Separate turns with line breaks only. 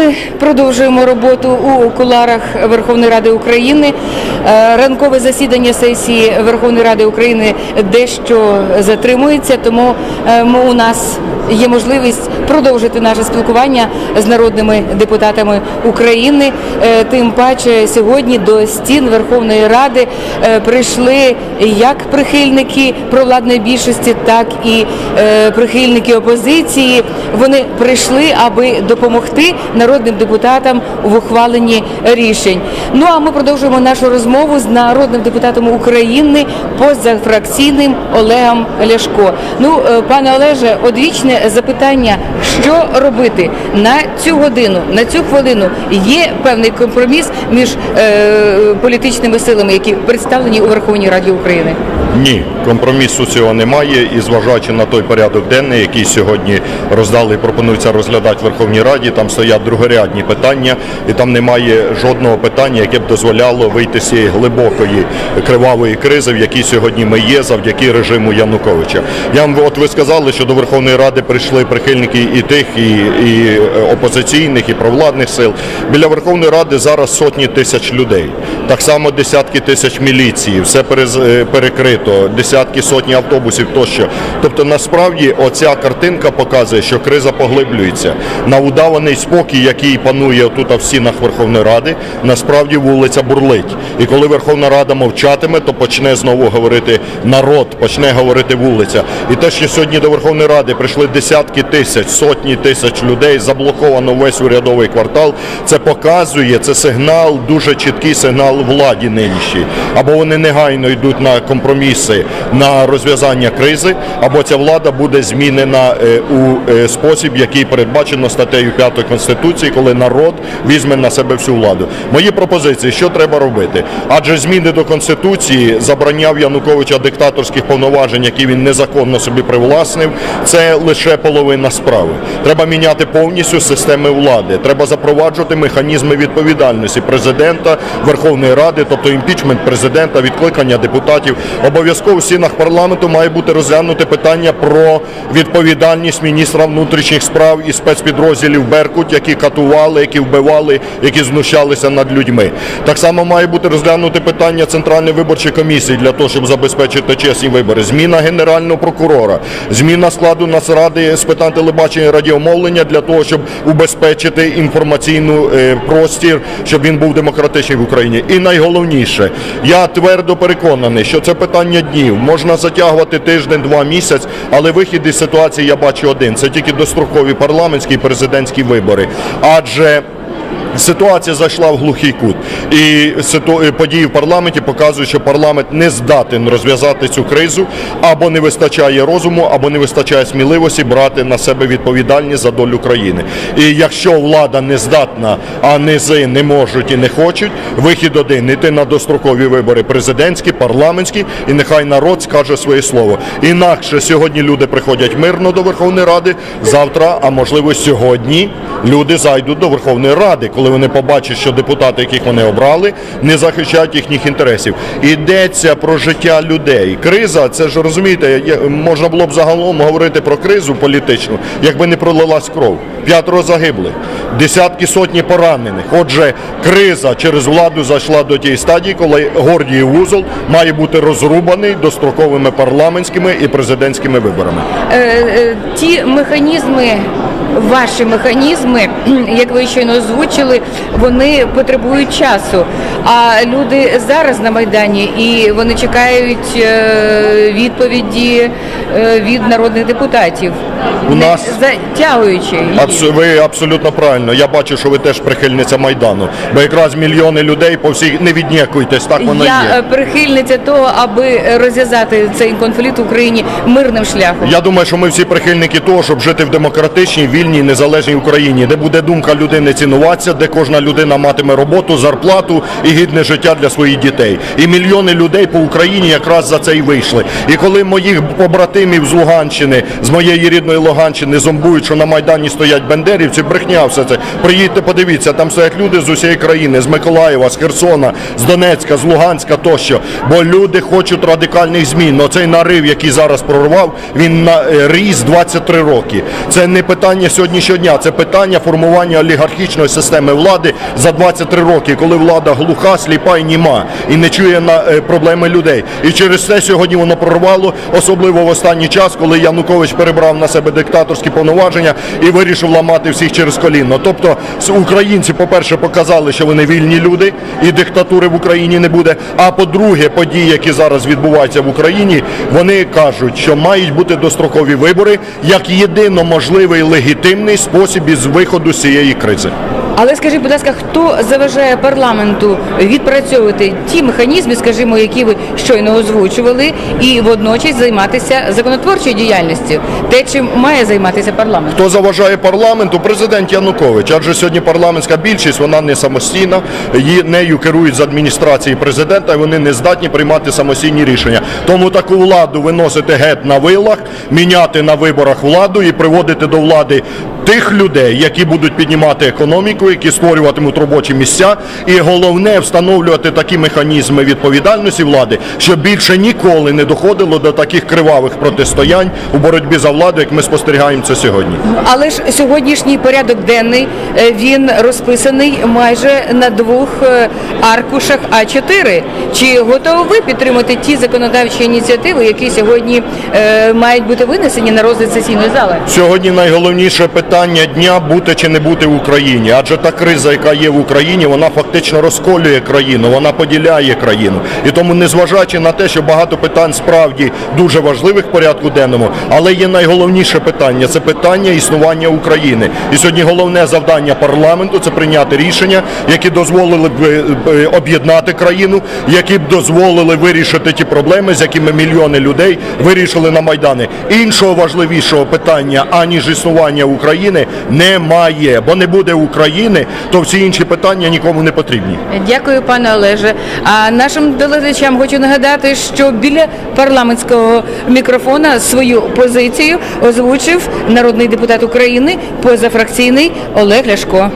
Ми продовжуємо роботу у куларах Верховної Ради України. Е, Ранкове засідання сесії Верховної Ради України дещо затримується, тому е, у нас є можливість продовжити наше спілкування з народними депутатами України. Е, Тим паче сьогодні до стін Верховної Ради прийшли як прихильники провладної більшості, так і прихильники опозиції. Вони прийшли, аби допомогти народним депутатам в ухваленні рішень. Ну а ми продовжуємо нашу розмову з народним депутатом України позафракційним Олегом Ляшко. Ну, е, пане Олеже, одвічне запитання, що робити на цю годину, на цю хвилину є певний компроміс між е, політичними силами, які представлені у Верховній Раді України.
Ні, компромісу цього немає. І зважаючи на той порядок денний, який сьогодні роздали і пропонується розглядати в Верховній Раді, там стоять другорядні питання, і там немає жодного питання, яке б дозволяло вийти з цієї глибокої кривавої кризи, в якій сьогодні ми є, завдяки режиму Януковича. Я вам от ви сказали, що до Верховної Ради прийшли прихильники і тих, і, і опозиційних, і провладних сил. Біля Верховної Ради зараз сотні тисяч людей. Так само десятки тисяч міліції, все е, перекрито, десятки сотні автобусів тощо. Тобто, насправді, оця картинка показує, що криза поглиблюється. На удаваний спокій, який панує тут в стінах Верховної Ради, насправді вулиця бурлить. І коли Верховна Рада мовчатиме, то почне знову говорити народ, почне говорити вулиця. І те, що сьогодні до Верховної Ради прийшли десятки тисяч, сотні тисяч людей, заблоковано весь урядовий квартал, це показує, це сигнал, дуже чіткий сигнал владі нинішній. Або вони негайно йдуть на компроміси на розв'язання кризи, або ця влада буде змінена е, у е, спосіб, який передбачено статтею 5 Конституції, коли народ візьме на себе всю владу. Мої пропозиції, що треба робити? Адже зміни до Конституції, забрання в Януковича диктаторських повноважень, які він незаконно собі привласнив, це лише половина справи. Треба міняти повністю системи влади. Треба запроваджувати механізми відповідальності президента, Верховної Ради, тобто імпічмент президента, відкликання депутатів. Обов'язково в стінах парламенту має бути розглянуте питання про відповідальність міністра внутрішніх справ і спецпідрозділів Беркут, які катували, які вбивали, які знущалися над людьми. Так само має бути розглянуте питання Центральної виборчої комісії для того, щоб забезпечити чесні вибори. Зміна генерального прокурора, зміна складу Нацради з питань телебачення і радіомовлення для того, щоб убезпечити інформаційну е, простір, щоб він був демократичний в Україні. І найголовніше, я твердо переконаний, що це питання днів. Можна затягувати тиждень, два місяць, але вихід із ситуації я бачу один: це тільки дострокові парламентські і президентські вибори. Адже Ситуація зайшла в глухий кут, і події в парламенті показують, що парламент не здатен розв'язати цю кризу, або не вистачає розуму, або не вистачає сміливості брати на себе відповідальність за долю країни. І якщо влада не здатна, а низи не можуть і не хочуть, вихід один іти на дострокові вибори президентські, парламентські, і нехай народ скаже своє слово. Інакше сьогодні люди приходять мирно до Верховної Ради, завтра, а можливо сьогодні, люди зайдуть до Верховної Ради, коли вони побачать, що депутати, яких вони обрали, не захищають їхніх інтересів. Йдеться про життя людей. Криза, це ж розумієте, можна було б загалом говорити про кризу політичну, якби не пролилась кров. П'ятеро загиблих, десятки сотні поранених. Отже, криза через владу зайшла до тієї стадії, коли Гордіїв вузол має бути розрубаний достроковими парламентськими і президентськими виборами.
Е, е, ті механізми, ваші механізми, як ви щойно озвучили, вони потребують часу. А люди зараз на Майдані і вони чекають е, відповіді е, від народних депутатів.
У
Не
нас-
затягуючи її.
Ви абсолютно правильно. Я бачу, що ви теж прихильниця Майдану. Бо якраз мільйони людей по всій не віднякуйтесь, так воно
Я
є.
е, прихильниця того, аби розв'язати цей конфлікт в Україні мирним шляхом.
Я думаю, що ми всі прихильники того, щоб жити в демократичній, вільній, незалежній Україні, де буде думка людини цінуватися, де кожна людина матиме роботу, зарплату і гідне життя для своїх дітей. І мільйони людей по Україні якраз за це і вийшли. І коли моїх побратимів з Луганщини, з моєї рідної Луганщини, зомбують, що на Майдані стоять бендерівці, брехня все це. Приїдьте, подивіться, там стоять люди з усієї країни, з Миколаєва, з Херсона, з Донецька, з Луганська тощо. Бо люди хочуть радикальних змін. Но цей нарив, який зараз прорвав, він на е, ріс 23 роки. Це не питання сьогоднішнього дня. Це питання формування олігархічної системи влади за 23 роки, коли влада глуха, сліпа і німа і не чує на е, проблеми людей. І через це сьогодні воно прорвало, особливо в останній час, коли Янукович перебрав на себе диктаторські повноваження і вирішив ламати всіх через коліно. Тобто українці, по-перше, показали, що вони вільні люди, і диктатури в Україні не буде. А по-друге, події, які зараз відбуваються в Україні, вони кажуть, що мають бути дострокові вибори як єдино можливий легітимний спосіб із виходу з цієї кризи.
Але скажіть, будь ласка, хто заважає парламенту відпрацьовувати ті механізми, скажімо, які ви щойно озвучували, і водночас займатися законотворчою діяльністю? Те, чим має займатися парламент?
Хто заважає парламенту? Президент Янукович. Адже сьогодні парламентська більшість вона не самостійна, її нею керують з адміністрації президента, і вони не здатні приймати самостійні рішення. Тому таку владу виносити геть на вилах, міняти на виборах владу і приводити до влади тих людей, які будуть піднімати економіку, які створюватимуть робочі місця, і головне встановлювати такі механізми відповідальності влади, щоб більше ніколи не доходило до таких кривавих протистоянь у боротьбі за владу, як ми спостерігаємо це сьогодні.
Але ж сьогоднішній порядок денний е, він розписаний майже на двох е, аркушах А4. Чи готові ви підтримати ті законодавчі ініціативи, які сьогодні е, мають бути винесені на розгляд сесійної зали?
Сьогодні найголовніше питання дня бути чи не бути в Україні, адже та криза, яка є в Україні, вона фактично розколює країну, вона поділяє країну. І тому, незважаючи на те, що багато питань справді дуже важливих в порядку денному, але є найголовніше питання це питання існування України. І сьогодні головне завдання парламенту це прийняти рішення, які дозволили б е, е, об'єднати країну, які б дозволили вирішити ті проблеми, з якими мільйони людей вирішили на майдани. Іншого важливішого питання аніж існування України немає, бо не буде України, то всі інші питання нікому не потрібні.
Дякую, пане Олеже. А нашим телеглядачам хочу нагадати, що біля парламентського мікрофона свою позицію озвучив народний депутат України позафракційний Олег Ляшко.